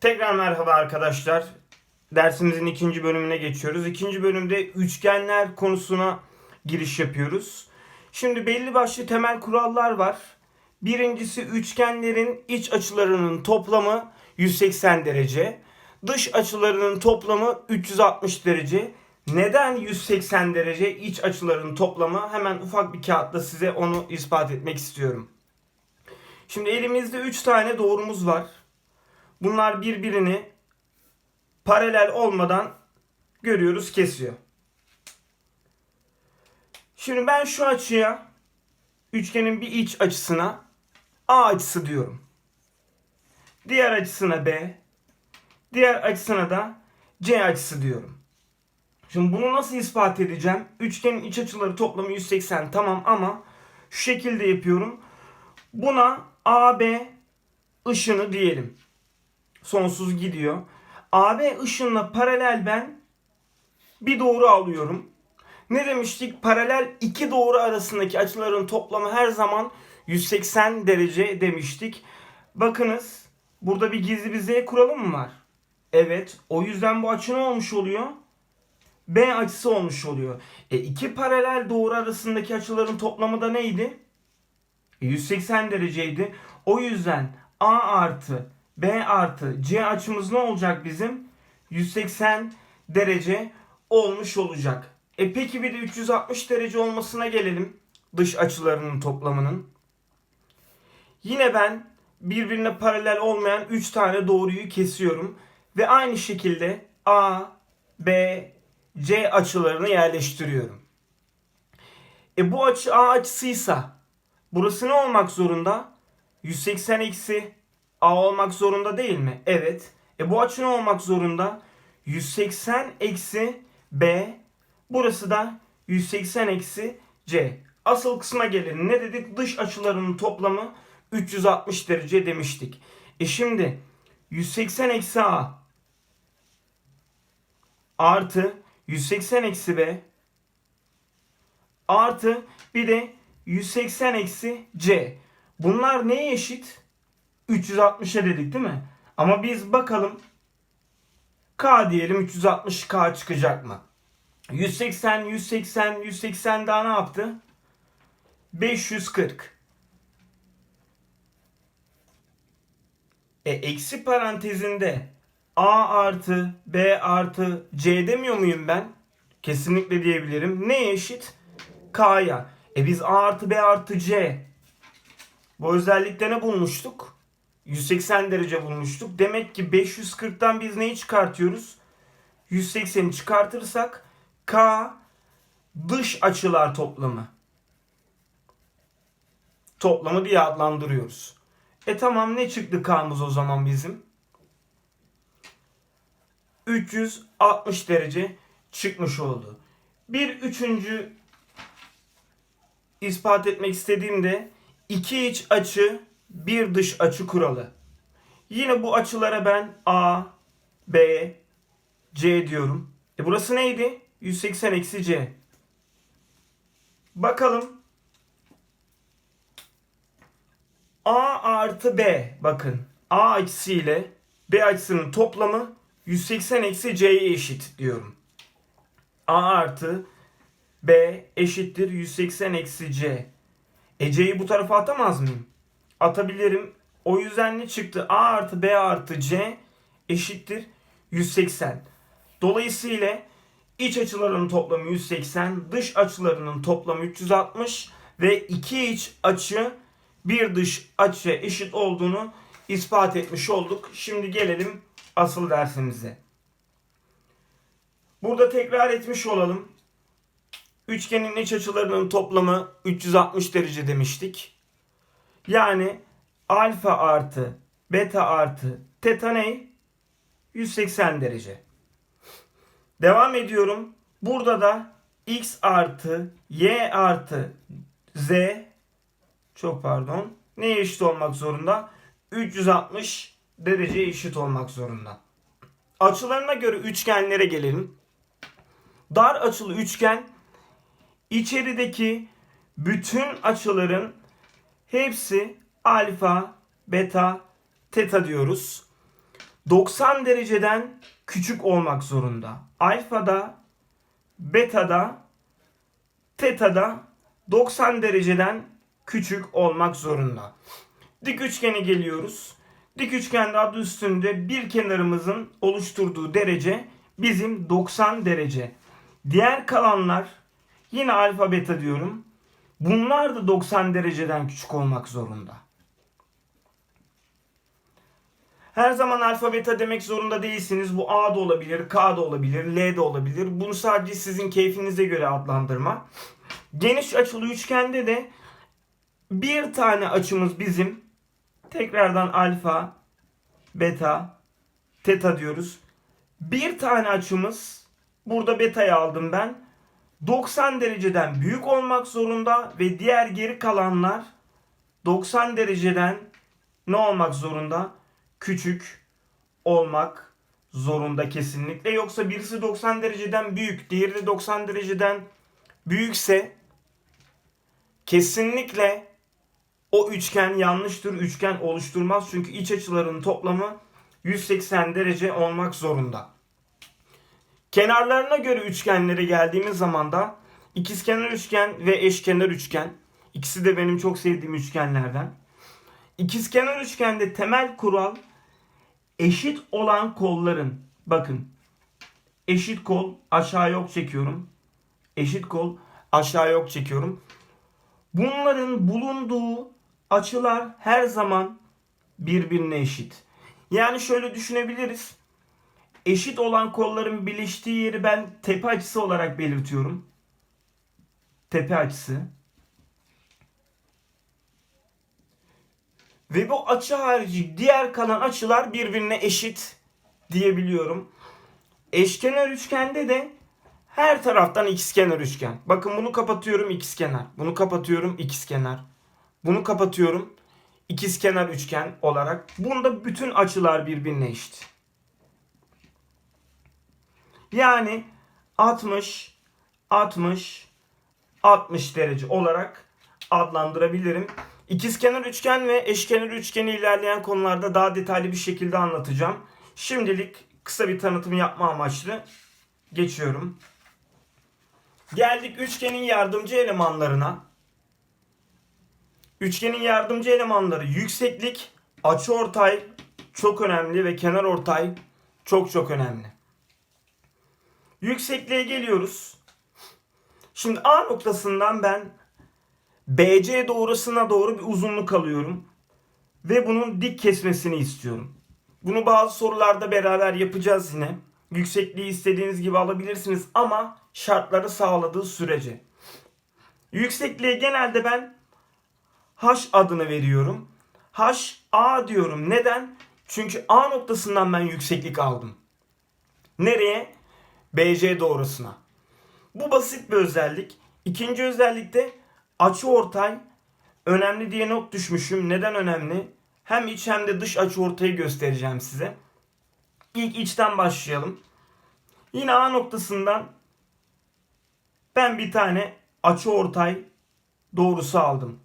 Tekrar merhaba arkadaşlar. Dersimizin ikinci bölümüne geçiyoruz. İkinci bölümde üçgenler konusuna giriş yapıyoruz. Şimdi belli başlı temel kurallar var. Birincisi üçgenlerin iç açılarının toplamı 180 derece. Dış açılarının toplamı 360 derece. Neden 180 derece iç açılarının toplamı? Hemen ufak bir kağıtla size onu ispat etmek istiyorum. Şimdi elimizde 3 tane doğrumuz var. Bunlar birbirini paralel olmadan görüyoruz kesiyor. Şimdi ben şu açıya üçgenin bir iç açısına A açısı diyorum. Diğer açısına B, diğer açısına da C açısı diyorum. Şimdi bunu nasıl ispat edeceğim? Üçgenin iç açıları toplamı 180 tamam ama şu şekilde yapıyorum. Buna AB ışını diyelim. Sonsuz gidiyor. AB ışınla paralel ben bir doğru alıyorum. Ne demiştik? Paralel iki doğru arasındaki açıların toplamı her zaman 180 derece demiştik. Bakınız burada bir gizli bir z kuralı mı var? Evet. O yüzden bu açı ne olmuş oluyor? B açısı olmuş oluyor. E iki paralel doğru arasındaki açıların toplamı da neydi? E, 180 dereceydi. O yüzden A artı B artı C açımız ne olacak bizim? 180 derece olmuş olacak. E peki bir de 360 derece olmasına gelelim. Dış açılarının toplamının. Yine ben birbirine paralel olmayan 3 tane doğruyu kesiyorum. Ve aynı şekilde A, B, C açılarını yerleştiriyorum. E bu açı A açısıysa burası ne olmak zorunda? 180 eksi A olmak zorunda değil mi? Evet. E bu açı ne olmak zorunda? 180 eksi B. Burası da 180 eksi C. Asıl kısma gelelim. Ne dedik? Dış açılarının toplamı 360 derece demiştik. E şimdi 180 eksi A artı 180 eksi B artı bir de 180 eksi C. Bunlar neye eşit? 360'a dedik değil mi? Ama biz bakalım K diyelim 360K çıkacak mı? 180, 180, 180 daha ne yaptı? 540. E eksi parantezinde A artı B artı C demiyor muyum ben? Kesinlikle diyebilirim. Neye eşit? K'ya. E biz A artı B artı C bu özellikte ne bulmuştuk? 180 derece bulmuştuk. Demek ki 540'tan biz neyi çıkartıyoruz? 180'i çıkartırsak K dış açılar toplamı. Toplamı diye adlandırıyoruz. E tamam ne çıktı K'mız o zaman bizim? 360 derece çıkmış oldu. Bir üçüncü ispat etmek istediğimde iki iç açı bir dış açı kuralı. Yine bu açılara ben A, B, C diyorum. E burası neydi? 180 eksi C. Bakalım. A artı B. Bakın. A açısı ile B açısının toplamı 180 eksi C'ye eşit diyorum. A artı B eşittir 180 eksi C. E C'yi bu tarafa atamaz mıyım? Atabilirim. O yüzden ne çıktı? A artı B artı C eşittir 180. Dolayısıyla iç açılarının toplamı 180, dış açılarının toplamı 360 ve iki iç açı bir dış açıya eşit olduğunu ispat etmiş olduk. Şimdi gelelim asıl dersimize. Burada tekrar etmiş olalım. Üçgenin iç açılarının toplamı 360 derece demiştik. Yani alfa artı beta artı teta ne? 180 derece. Devam ediyorum. Burada da x artı y artı z çok pardon neye eşit olmak zorunda? 360 derece eşit olmak zorunda. Açılarına göre üçgenlere gelelim. Dar açılı üçgen içerideki bütün açıların hepsi alfa, beta, teta diyoruz. 90 dereceden küçük olmak zorunda. Alfada, betada, tetada 90 dereceden küçük olmak zorunda. Dik üçgene geliyoruz. Dik üçgende adı üstünde bir kenarımızın oluşturduğu derece bizim 90 derece. Diğer kalanlar yine alfa beta diyorum. Bunlar da 90 dereceden küçük olmak zorunda. Her zaman alfa beta demek zorunda değilsiniz. Bu A da olabilir, K da olabilir, L de olabilir. Bunu sadece sizin keyfinize göre adlandırma. Geniş açılı üçgende de bir tane açımız bizim tekrardan alfa, beta, teta diyoruz. Bir tane açımız burada beta'yı aldım ben. 90 dereceden büyük olmak zorunda ve diğer geri kalanlar 90 dereceden ne olmak zorunda? Küçük olmak zorunda kesinlikle. Yoksa birisi 90 dereceden büyük, diğeri de 90 dereceden büyükse kesinlikle o üçgen yanlıştır. Üçgen oluşturmaz. Çünkü iç açıların toplamı 180 derece olmak zorunda. Kenarlarına göre üçgenlere geldiğimiz zaman da ikizkenar üçgen ve eşkenar üçgen. İkisi de benim çok sevdiğim üçgenlerden. İkizkenar üçgende temel kural eşit olan kolların bakın eşit kol aşağı yok çekiyorum. Eşit kol aşağı yok çekiyorum. Bunların bulunduğu açılar her zaman birbirine eşit. Yani şöyle düşünebiliriz. Eşit olan kolların birleştiği yeri ben tepe açısı olarak belirtiyorum. Tepe açısı. Ve bu açı harici diğer kalan açılar birbirine eşit diyebiliyorum. Eşkenar üçgende de her taraftan ikizkenar üçgen. Bakın bunu kapatıyorum ikizkenar. Bunu kapatıyorum ikizkenar. Bunu kapatıyorum ikizkenar üçgen olarak. Bunda bütün açılar birbirine eşit. Yani 60 60 60 derece olarak adlandırabilirim. İkizkenar üçgen ve eşkenar üçgeni ilerleyen konularda daha detaylı bir şekilde anlatacağım. Şimdilik kısa bir tanıtım yapma amaçlı geçiyorum. Geldik üçgenin yardımcı elemanlarına. Üçgenin yardımcı elemanları yükseklik, açıortay çok önemli ve kenar ortay çok çok önemli. Yüksekliğe geliyoruz. Şimdi A noktasından ben BC doğrusuna doğru bir uzunluk alıyorum. Ve bunun dik kesmesini istiyorum. Bunu bazı sorularda beraber yapacağız yine. Yüksekliği istediğiniz gibi alabilirsiniz ama şartları sağladığı sürece. Yüksekliğe genelde ben H adını veriyorum. H A diyorum. Neden? Çünkü A noktasından ben yükseklik aldım. Nereye? BC doğrusuna. Bu basit bir özellik. İkinci özellik de açı ortay önemli diye not düşmüşüm. Neden önemli? Hem iç hem de dış açı ortayı göstereceğim size. İlk içten başlayalım. Yine A noktasından ben bir tane açı ortay doğrusu aldım.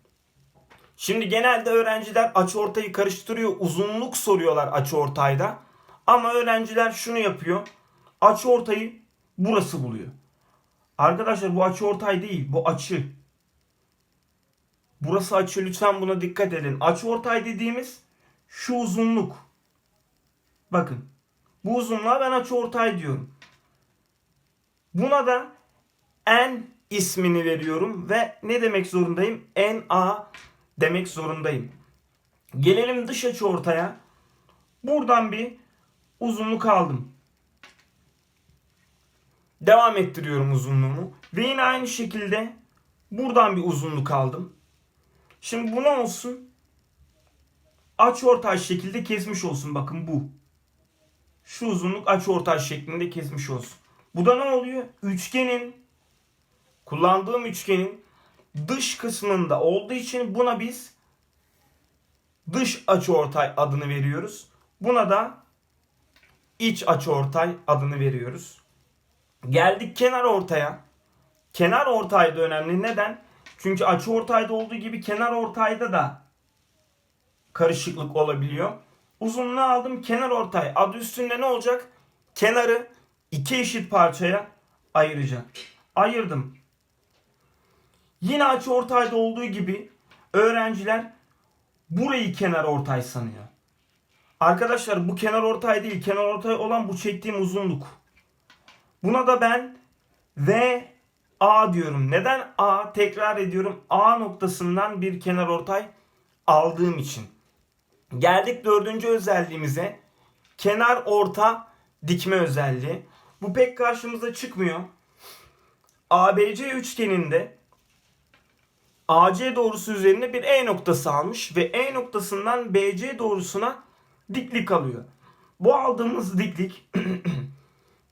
Şimdi genelde öğrenciler açı ortayı karıştırıyor. Uzunluk soruyorlar açı ortayda. Ama öğrenciler şunu yapıyor. Açı ortayı burası buluyor. Arkadaşlar bu açı ortay değil. Bu açı. Burası açı. Lütfen buna dikkat edin. Açı ortay dediğimiz şu uzunluk. Bakın. Bu uzunluğa ben açı ortay diyorum. Buna da n ismini veriyorum ve ne demek zorundayım? NA demek zorundayım. Gelelim dış açı ortaya. Buradan bir uzunluk aldım. Devam ettiriyorum uzunluğumu. Ve yine aynı şekilde buradan bir uzunluk aldım. Şimdi bu ne olsun? Açıortay şekilde kesmiş olsun. Bakın bu. Şu uzunluk açıortay şeklinde kesmiş olsun. Bu da ne oluyor? Üçgenin kullandığım üçgenin dış kısmında olduğu için buna biz dış açıortay adını veriyoruz. Buna da iç açıortay adını veriyoruz. Geldik kenar ortaya. Kenar ortay da önemli. Neden? Çünkü açı ortayda olduğu gibi kenar ortayda da karışıklık olabiliyor. Uzunluğu aldım kenar ortay. Adı üstünde ne olacak? Kenarı iki eşit parçaya ayıracak. Ayırdım. Yine açı ortayda olduğu gibi öğrenciler burayı kenar ortay sanıyor. Arkadaşlar bu kenar ortay değil. Kenar ortay olan bu çektiğim uzunluk. Buna da ben V A diyorum. Neden A? Tekrar ediyorum. A noktasından bir kenar ortay aldığım için. Geldik dördüncü özelliğimize. Kenar orta dikme özelliği. Bu pek karşımıza çıkmıyor. ABC üçgeninde AC doğrusu üzerine bir E noktası almış ve E noktasından BC doğrusuna diklik alıyor. Bu aldığımız diklik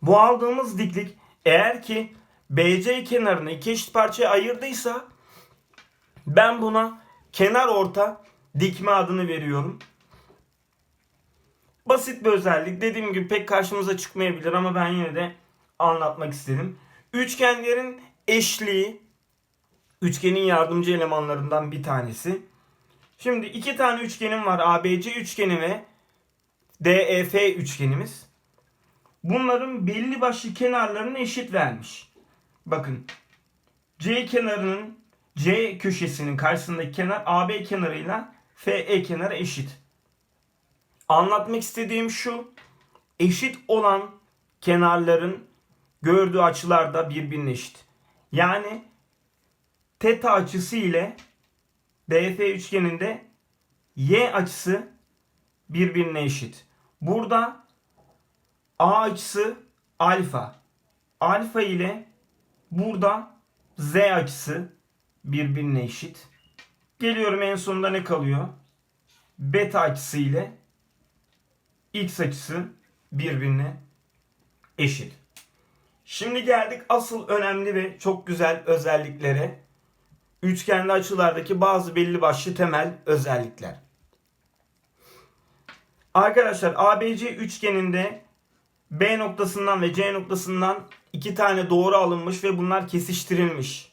bu aldığımız diklik eğer ki BC kenarını iki eşit parçaya ayırdıysa ben buna kenar orta dikme adını veriyorum. Basit bir özellik. Dediğim gibi pek karşımıza çıkmayabilir ama ben yine de anlatmak istedim. Üçgenlerin eşliği üçgenin yardımcı elemanlarından bir tanesi. Şimdi iki tane üçgenim var. ABC üçgeni ve DEF üçgenimiz. Bunların belli başlı kenarlarını eşit vermiş. Bakın C kenarının C köşesinin karşısındaki kenar AB kenarıyla FE kenarı eşit. Anlatmak istediğim şu. Eşit olan kenarların gördüğü açılar da birbirine eşit. Yani teta açısı ile DF üçgeninde y açısı birbirine eşit. Burada a açısı alfa. Alfa ile burada z açısı birbirine eşit. Geliyorum en sonunda ne kalıyor? Beta açısı ile x açısı birbirine eşit. Şimdi geldik asıl önemli ve çok güzel özelliklere. Üçgenli açılardaki bazı belli başlı temel özellikler. Arkadaşlar ABC üçgeninde B noktasından ve C noktasından iki tane doğru alınmış ve bunlar kesiştirilmiş.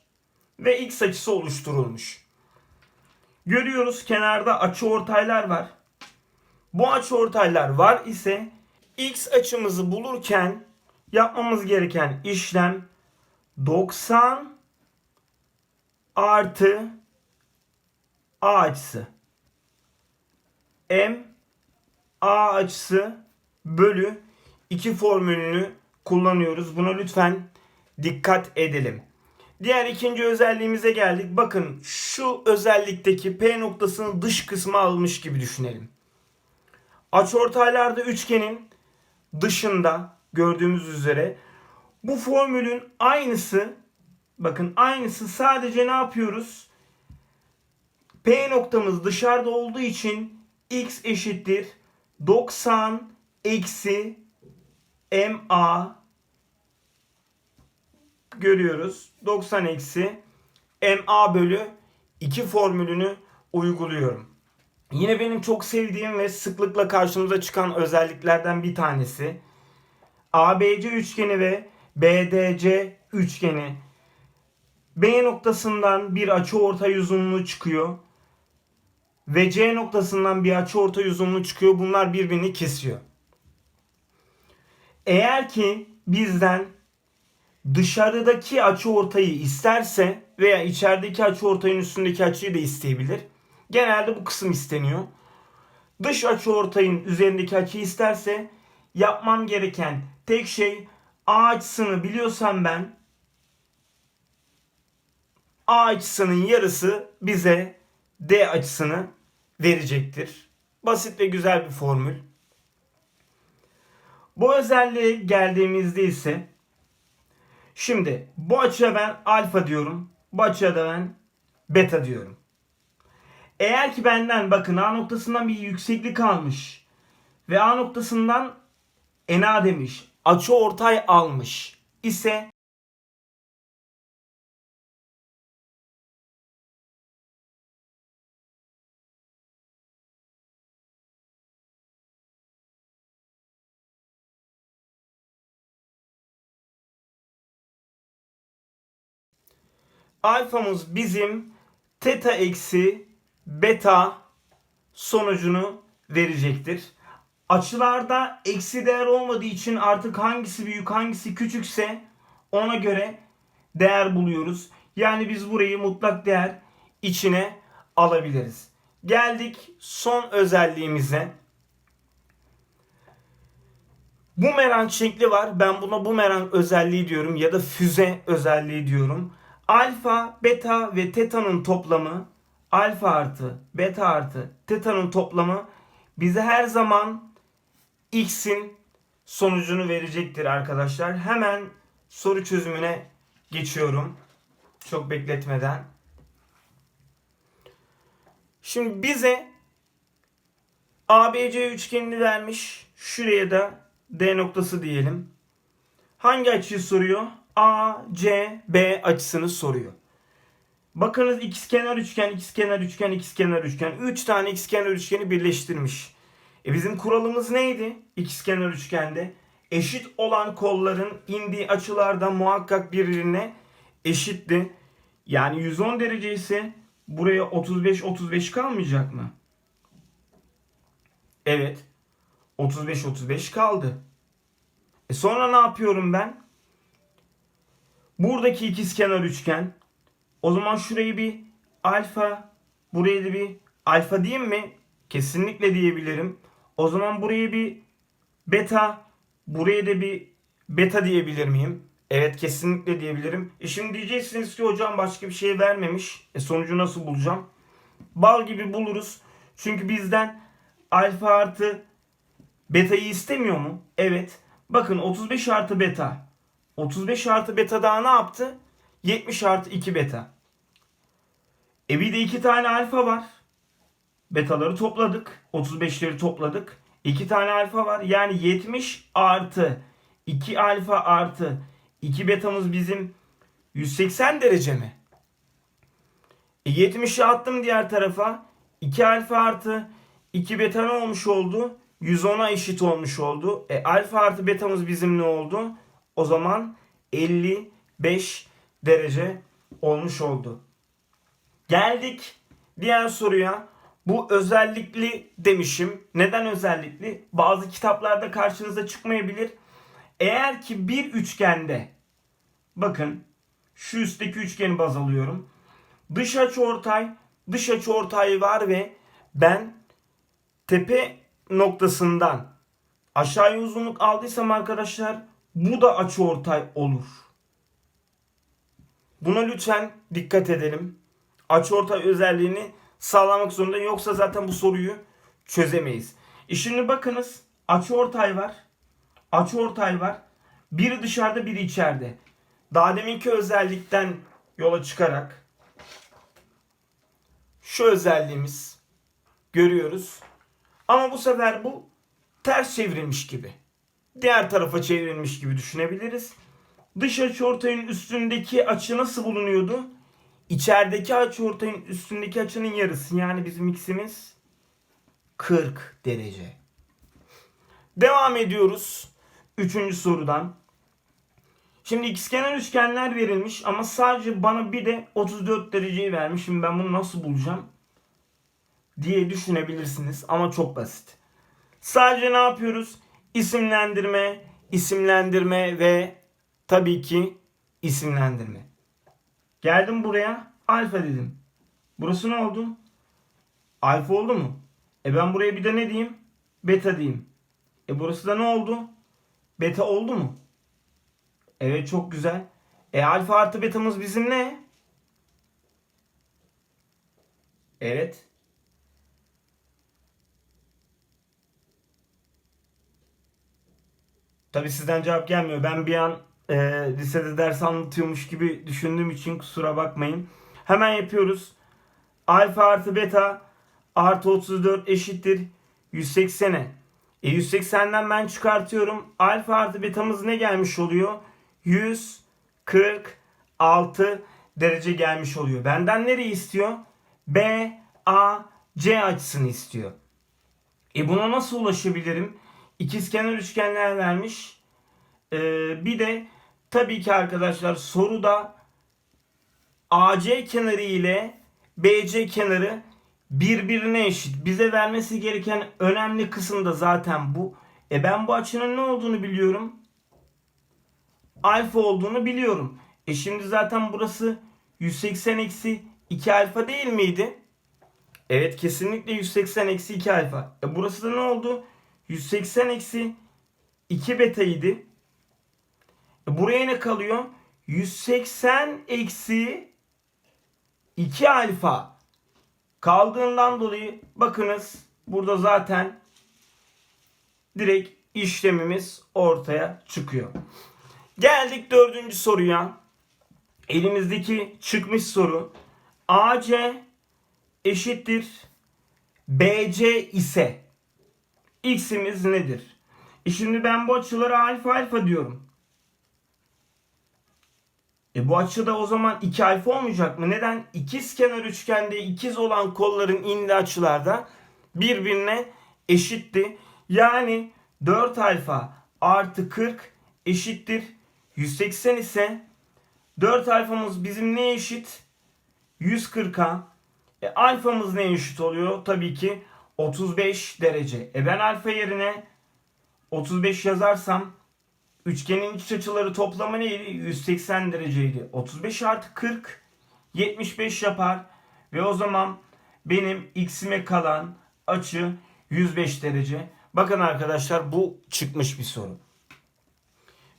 Ve x açısı oluşturulmuş. Görüyoruz kenarda açı ortaylar var. Bu açı ortaylar var ise x açımızı bulurken yapmamız gereken işlem 90 artı a açısı m a açısı bölü 2 formülünü kullanıyoruz. Buna lütfen dikkat edelim. Diğer ikinci özelliğimize geldik. Bakın şu özellikteki P noktasının dış kısmı almış gibi düşünelim. Açıortaylarda üçgenin dışında gördüğümüz üzere bu formülün aynısı bakın aynısı sadece ne yapıyoruz? P noktamız dışarıda olduğu için x eşittir 90 eksi MA görüyoruz. 90 eksi MA bölü 2 formülünü uyguluyorum. Yine benim çok sevdiğim ve sıklıkla karşımıza çıkan özelliklerden bir tanesi. ABC üçgeni ve BDC üçgeni. B noktasından bir açıortay uzunluğu çıkıyor. Ve C noktasından bir açıortay uzunluğu çıkıyor. Bunlar birbirini kesiyor. Eğer ki bizden dışarıdaki açı ortayı isterse veya içerideki açı ortayın üstündeki açıyı da isteyebilir. Genelde bu kısım isteniyor. Dış açı ortayın üzerindeki açıyı isterse yapmam gereken tek şey A açısını biliyorsam ben A açısının yarısı bize D açısını verecektir. Basit ve güzel bir formül. Bu özelliğe geldiğimizde ise şimdi bu açıya ben alfa diyorum. Bu açıya da ben beta diyorum. Eğer ki benden bakın A noktasından bir yükseklik almış ve A noktasından ena demiş. Açı ortay almış ise alfamız bizim teta eksi beta sonucunu verecektir. Açılarda eksi değer olmadığı için artık hangisi büyük hangisi küçükse ona göre değer buluyoruz. Yani biz burayı mutlak değer içine alabiliriz. Geldik son özelliğimize. Bumerang şekli var. Ben buna bumerang özelliği diyorum ya da füze özelliği diyorum. Alfa, beta ve teta'nın toplamı alfa artı beta artı teta'nın toplamı bize her zaman x'in sonucunu verecektir arkadaşlar. Hemen soru çözümüne geçiyorum. Çok bekletmeden. Şimdi bize ABC üçgenini vermiş. Şuraya da D noktası diyelim. Hangi açıyı soruyor? A, C, B açısını soruyor. Bakınız ikizkenar üçgen, ikizkenar üçgen, ikizkenar üçgen. 3 tane ikizkenar üçgeni birleştirmiş. E bizim kuralımız neydi? İkizkenar üçgende eşit olan kolların indiği açılarda muhakkak birbirine eşitti. Yani 110 derece ise buraya 35 35 kalmayacak mı? Evet. 35 35 kaldı. E sonra ne yapıyorum ben? Buradaki ikizkenar üçgen. O zaman şurayı bir alfa, buraya da bir alfa diyeyim mi? Kesinlikle diyebilirim. O zaman buraya bir beta, buraya da bir beta diyebilir miyim? Evet kesinlikle diyebilirim. E şimdi diyeceksiniz ki hocam başka bir şey vermemiş. E sonucu nasıl bulacağım? Bal gibi buluruz. Çünkü bizden alfa artı beta'yı istemiyor mu? Evet. Bakın 35 artı beta. 35 artı beta daha ne yaptı? 70 artı 2 beta. E bir de iki tane alfa var. Betaları topladık. 35'leri topladık. 2 tane alfa var. Yani 70 artı 2 alfa artı 2 betamız bizim 180 derece mi? E 70'i attım diğer tarafa. 2 alfa artı 2 beta ne olmuş oldu? 110'a eşit olmuş oldu. E alfa artı betamız bizim ne oldu? O zaman 55 derece olmuş oldu. Geldik diğer soruya. Bu özellikli demişim. Neden özellikli? Bazı kitaplarda karşınıza çıkmayabilir. Eğer ki bir üçgende bakın şu üstteki üçgeni baz alıyorum. Dış açıortay, dış açıortay var ve ben tepe noktasından aşağıya uzunluk aldıysam arkadaşlar bu da açıortay olur. Buna lütfen dikkat edelim. Açıortay özelliğini sağlamak zorunda yoksa zaten bu soruyu çözemeyiz. E şimdi bakınız açıortay var. Açıortay var. Biri dışarıda biri içeride. Daha deminki özellikten yola çıkarak şu özelliğimiz görüyoruz. Ama bu sefer bu ters çevrilmiş gibi. Diğer tarafa çevrilmiş gibi düşünebiliriz. Dış açıortayın üstündeki açı nasıl bulunuyordu? İçerideki açıortayın üstündeki açının yarısı. Yani bizim x'imiz 40 derece. Devam ediyoruz. Üçüncü sorudan. Şimdi ikizkenar üçgenler verilmiş ama sadece bana bir de 34 dereceyi vermiş. Şimdi ben bunu nasıl bulacağım? diye düşünebilirsiniz ama çok basit. Sadece ne yapıyoruz? İsimlendirme, isimlendirme ve tabii ki isimlendirme. Geldim buraya alfa dedim. Burası ne oldu? Alfa oldu mu? E ben buraya bir de ne diyeyim? Beta diyeyim. E burası da ne oldu? Beta oldu mu? Evet çok güzel. E alfa artı betamız bizim ne? Evet. Tabi sizden cevap gelmiyor. Ben bir an e, lisede ders anlatıyormuş gibi düşündüğüm için kusura bakmayın. Hemen yapıyoruz. Alfa artı beta artı 34 eşittir 180'e. E 180'den ben çıkartıyorum. Alfa artı betamız ne gelmiş oluyor? 146 derece gelmiş oluyor. Benden nereyi istiyor? B, A, C açısını istiyor. E buna nasıl ulaşabilirim? İkizkenar üçgenler vermiş. Ee, bir de tabii ki arkadaşlar soruda AC kenarı ile BC kenarı birbirine eşit. Bize vermesi gereken önemli kısım da zaten bu. E ben bu açının ne olduğunu biliyorum. Alfa olduğunu biliyorum. E şimdi zaten burası 180 eksi 2 alfa değil miydi? Evet kesinlikle 180 eksi 2 alfa. E burası da ne oldu? 180 eksi 2 beta idi. E buraya ne kalıyor? 180 eksi 2 alfa kaldığından dolayı bakınız burada zaten direkt işlemimiz ortaya çıkıyor. Geldik dördüncü soruya. Elimizdeki çıkmış soru. AC eşittir BC ise x'imiz nedir? E şimdi ben bu açılara alfa alfa diyorum. E bu açıda o zaman 2 alfa olmayacak mı? Neden? İkiz kenar üçgende ikiz olan kolların inli açılarda birbirine eşitti. Yani 4 alfa artı 40 eşittir 180 ise 4 alfamız bizim neye eşit? 140'a. E, alfamız neye eşit oluyor? Tabii ki 35 derece. E ben alfa yerine 35 yazarsam üçgenin iç açıları toplamı neydi? 180 dereceydi. 35 artı 40 75 yapar. Ve o zaman benim x'ime kalan açı 105 derece. Bakın arkadaşlar bu çıkmış bir soru.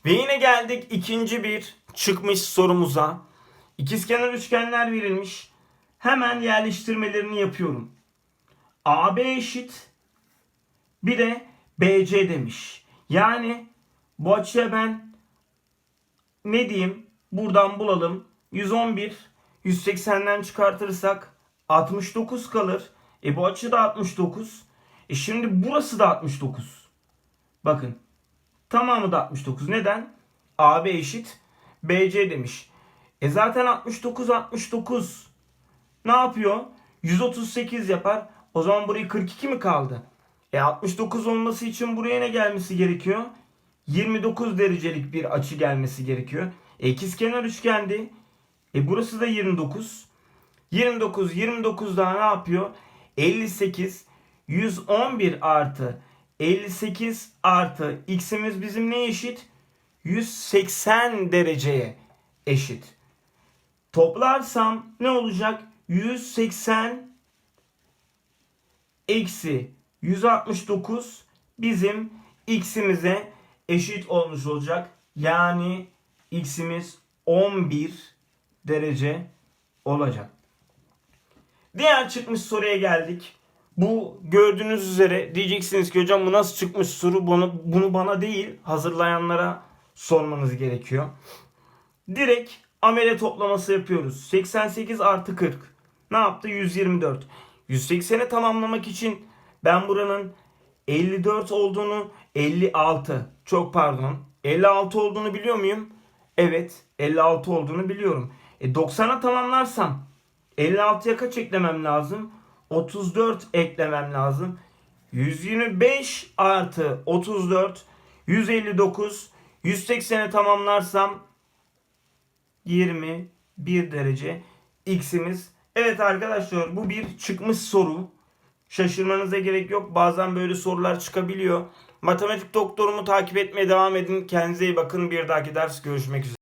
Ve yine geldik ikinci bir çıkmış sorumuza. İkizkenar üçgenler verilmiş. Hemen yerleştirmelerini yapıyorum. AB eşit bir de BC demiş. Yani bu açıya ben ne diyeyim? Buradan bulalım. 111 180'den çıkartırsak 69 kalır. E bu açı da 69. E şimdi burası da 69. Bakın. Tamamı da 69. Neden? AB eşit BC demiş. E zaten 69 69. Ne yapıyor? 138 yapar. O zaman burayı 42 mi kaldı? E 69 olması için buraya ne gelmesi gerekiyor? 29 derecelik bir açı gelmesi gerekiyor. E ikizkenar üçgendi. E burası da 29. 29 29 daha ne yapıyor? 58 111 artı 58 artı x'imiz bizim ne eşit? 180 dereceye eşit. Toplarsam ne olacak? 180 eksi 169 bizim x'imize eşit olmuş olacak. Yani x'imiz 11 derece olacak. Diğer çıkmış soruya geldik. Bu gördüğünüz üzere diyeceksiniz ki hocam bu nasıl çıkmış soru bunu, bunu bana değil hazırlayanlara sormanız gerekiyor. Direkt amele toplaması yapıyoruz. 88 artı 40 ne yaptı? 124. 180'i tamamlamak için ben buranın 54 olduğunu 56 çok pardon 56 olduğunu biliyor muyum? Evet 56 olduğunu biliyorum. E 90'a tamamlarsam 56'ya kaç eklemem lazım? 34 eklemem lazım. 125 artı 34 159 180'e tamamlarsam 21 derece x'imiz. Evet arkadaşlar bu bir çıkmış soru. Şaşırmanıza gerek yok. Bazen böyle sorular çıkabiliyor. Matematik doktorumu takip etmeye devam edin. Kendinize iyi bakın. Bir dahaki ders görüşmek üzere.